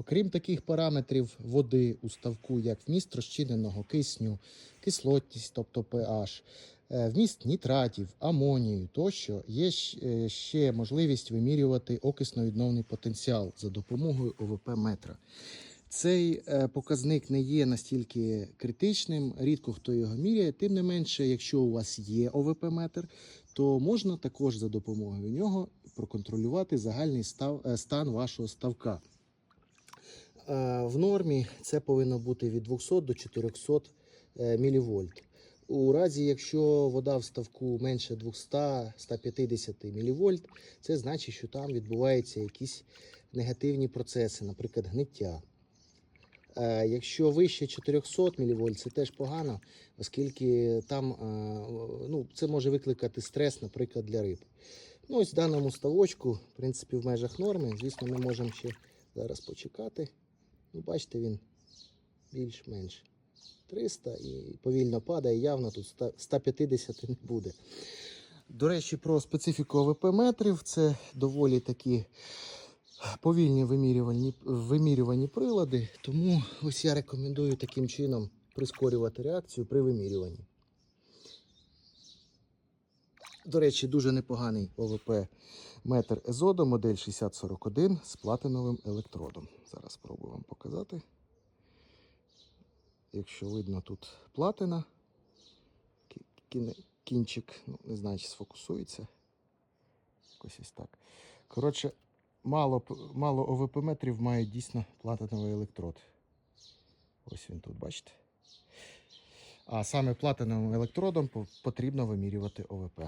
Окрім таких параметрів води у ставку, як вміст розчиненого кисню, кислотність, тобто pH, е, вміст нітратів, амонію тощо, є е, ще можливість вимірювати окисно-відновний потенціал за допомогою ОВП метра. Цей е, показник не є настільки критичним, рідко хто його міряє. Тим не менше, якщо у вас є ОВП-метр, то можна також за допомогою нього проконтролювати загальний стан вашого ставка. Е, В нормі це повинно бути від 200 до 400 е, мВ. У разі, якщо вода в ставку менше 200-150 мВ, це значить, що там відбуваються якісь негативні процеси, наприклад, гниття. Е, Якщо вище 400 мВ, це теж погано, оскільки там ну, це може викликати стрес, наприклад, для риб. Ну, ось в даному ставочку, в принципі, в межах норми. Звісно, ми можемо ще зараз почекати. Ну, бачите, він більш-менш 300 і повільно падає, явно тут 150 не буде. До речі, про специфіку ВП метрів це доволі такі повільні вимірювальні, вимірювані прилади, тому ось я рекомендую таким чином прискорювати реакцію при вимірюванні. До речі, дуже непоганий ОВП метр Езодо, модель 6041 з платиновим електродом. Зараз спробую вам показати. Якщо видно, тут платина, кінчик, ну, не знаю, чи сфокусується. Якось ось так. Коротше, мало, мало ОВП метрів має дійсно платиновий електрод. Ось він тут, бачите? А саме платиновим електродом потрібно вимірювати ОВП.